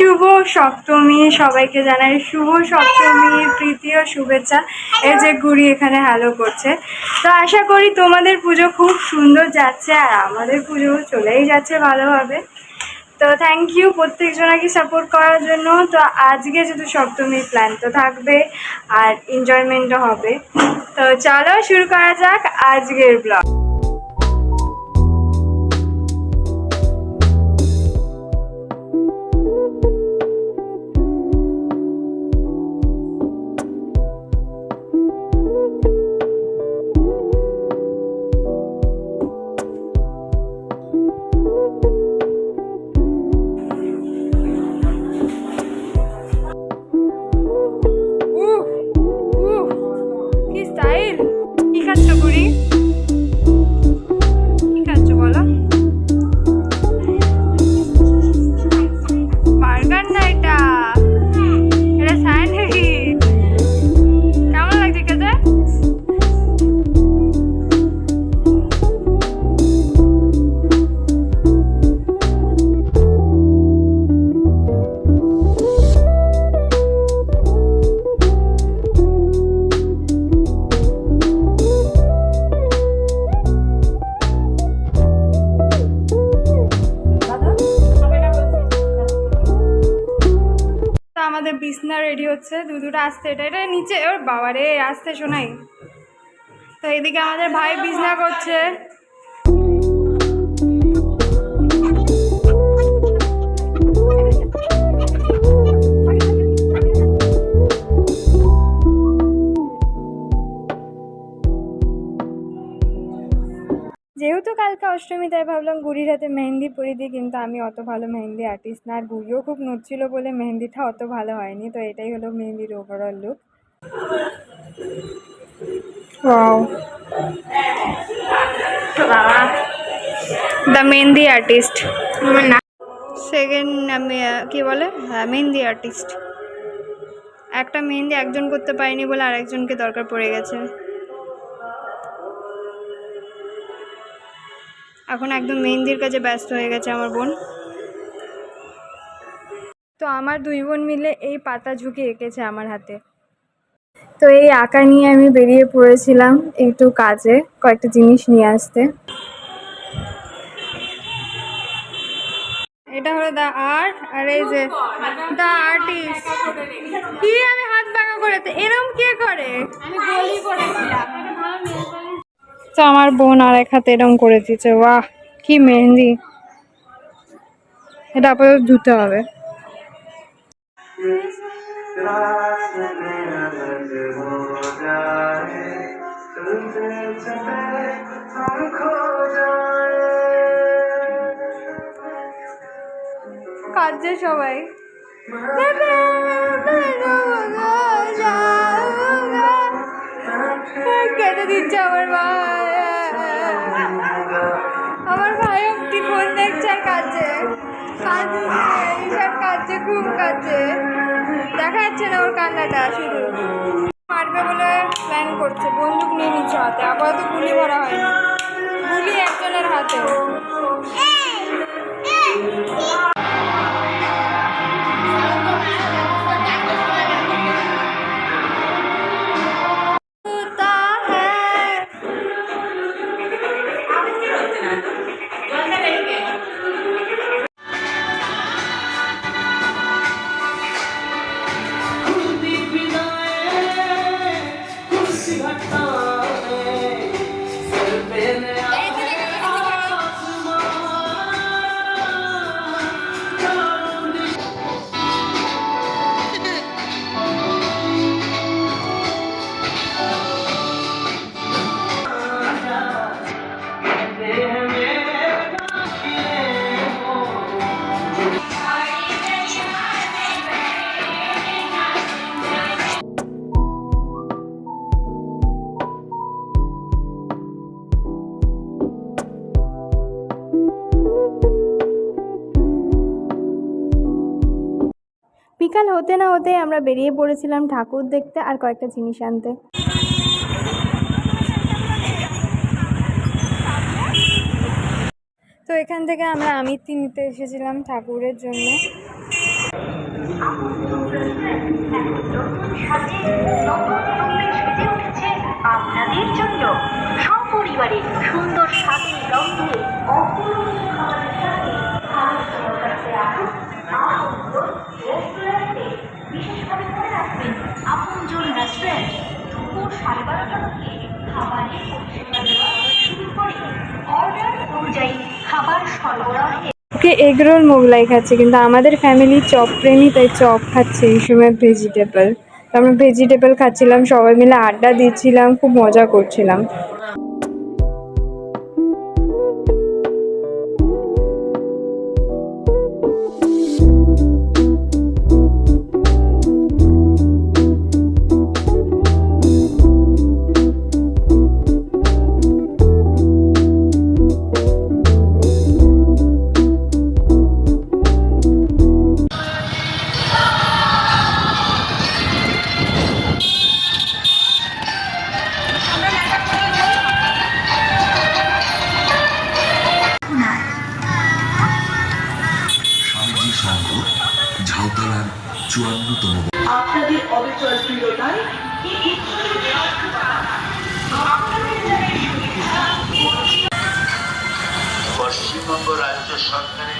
শুভ সপ্তমী। সবাইকে জানাই শুভ সপ্তমী প্রীতি ও শুভেচ্ছা। এই যে গুড়ি এখানে হ্যালো করছে। তো আশা করি তোমাদের পুজো খুব সুন্দর যাচ্ছে আর আমাদের পুজো চলেই যাচ্ছে ভালোভাবে। তো থ্যাংক ইউ প্রত্যেকজনাকে সাপোর্ট করার জন্য। তো আজকে যেহেতু সপ্তমীর প্ল্যান তো থাকবে আর এনজয়মেন্টও হবে। তো চলো শুরু করা যাক আজকের ব্লগ রেডি হচ্ছে দু দুটো আসতে এটা এটা নিচে ওর বাবারে আসতে শোনাই তো এদিকে আমাদের ভাই বিজনা করছে। যেহেতু কালকে অষ্টমী তাই ভাবলাম গুড়ির হাতে মেহেন্দি পরিয়ে দিই কিন্তু আমি অত ভালো মেহেন্দি আর্টিস্ট না। আর গুড়িও খুব নড়ছিল বলে মেহেন্দিটা অত ভালো হয়নি তো এটাই হলো মেহেন্দির overall look the mehndi artist second কি বলে? হ্যাঁ মেহেন্দি আর্টিস্ট একটা মেহেন্দি একজন করতে পারেনি বলে আরেকজনকে দরকার পড়ে গেছে। এখন একদম মেহেন্দির কাজে ব্যস্ত হয়ে গেছে আমার বোন। তো আমার দুই বোন মিলে এই পাতা ঝুঁকে এঁকেছে আমার হাতে। তো এই আঁকা নিয়ে আমি বেরিয়ে পড়েছিলাম একটু কাজে কয়েকটা জিনিস নিয়ে আসতে। এটা হলো দা আর্ট আর এই যে দা আর্টিস্ট কি আমি হাত বাঁকা করে তো এরম কে করে? তো আমার বোন আর এক হাতে এরম করে দিচ্ছে বাহ কি মেহেন্দি। এটা আপাতত ধুতে হবে। কাজে সবাই। কেটে দিচ্ছে আমার ভাই। আমার ভাই অব্দি ফোন দেখছে আর কাজে কাজে এইসব খুব কাজে দেখা যাচ্ছে না ওর কান্নাটা শুধু। মারবে বলে প্ল্যান করছে। বন্দুক নিয়ে নিচ্ছে হাতে। আপাতত গুলি ভরা হয়নি। গুলি একজনের হাতে। বিকাল হতে না হতে আমরা বেরিয়ে পড়েছিলাম ঠাকুর দেখতে আর কয়েকটা জিনিস আনতে। তো এখান থেকে আমরা আমিত্তি নিতে এসেছিলাম ঠাকুরের জন্য। এগরোল মোগলাই খাচ্ছে, কিন্তু আমাদের ফ্যামিলি চপ প্রেমী, তাই চপ খাচ্ছে এই সময় ভেজিটেবল আমরা ভেজিটেবল খাচ্ছিলাম, সবাই মিলে আড্ডা দিচ্ছিলাম, খুব মজা করছিলাম। পশ্চিমবঙ্গ রাজ্য সরকারের